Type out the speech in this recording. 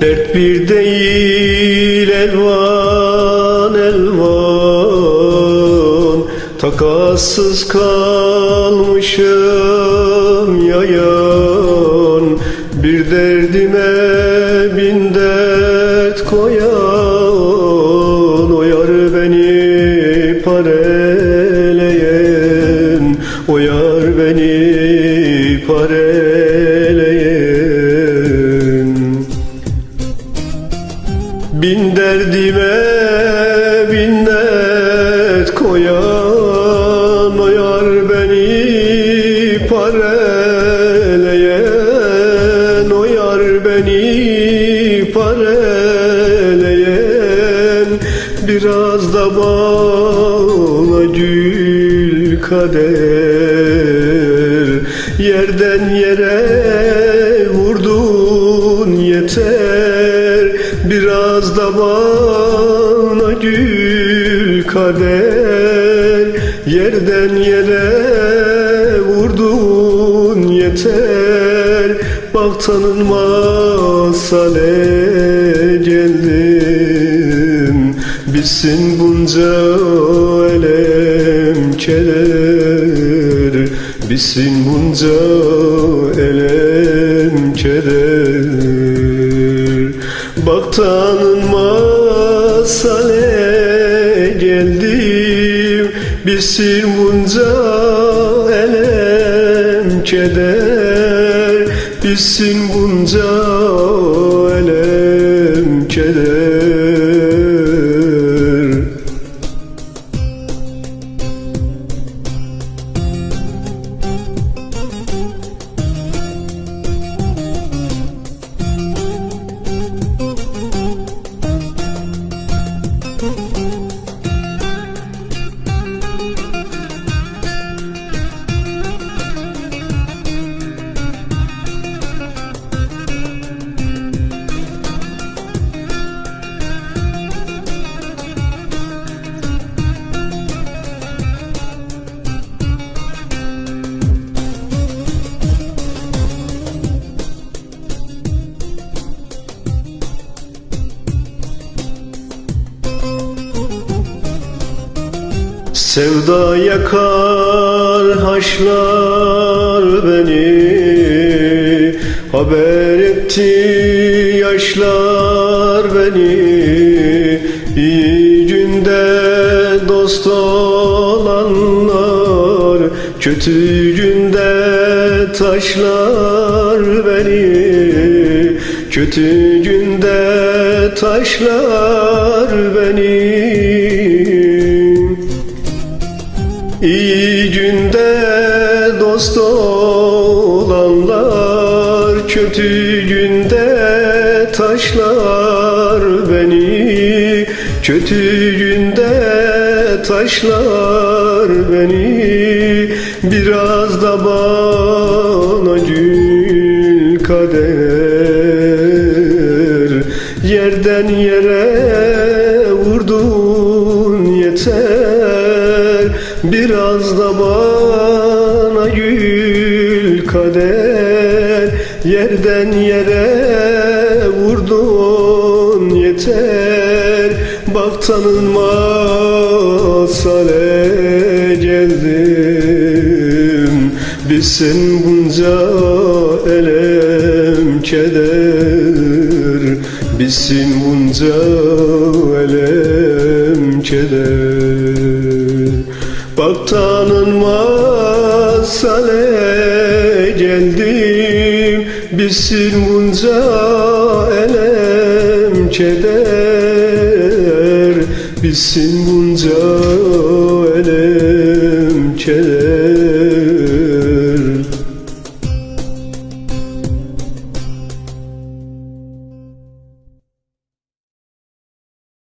Dert bir değil elvan elvan. Takassız kalmışım yayan. Bir derdime bin dert koyan Biraz da bana gül kader. Yerden yere vurdun yeter. Biraz da bana gül kader. Yerden yere vurdun yeter. Bak tanınmaz hale Bitsin bunca elem keder Bitsin bunca elem keder Bak tanınmaz hale geldim. Bitsin bunca elem keder. Bitsin bunca elem keder Sevda yakar haşlar beni Haber etti yaşlar beni. İyi günde dost olanlar Kötü günde taşlar beni. Kötü günde taşlar beni İyi günde dost olanlar Kötü günde taşlar beni. Kötü günde taşlar beni. Biraz da bana gül kader. Yerden yere vurdun yeter Biraz da bana gül kader. Yerden yere vurdun yeter. Bak tanınmaz hale geldim. Bitsin bunca elem keder. Bitsin bunca elem keder Bak tanınmaz hale geldim. Bitsin bunca elem keder. Bitsin bunca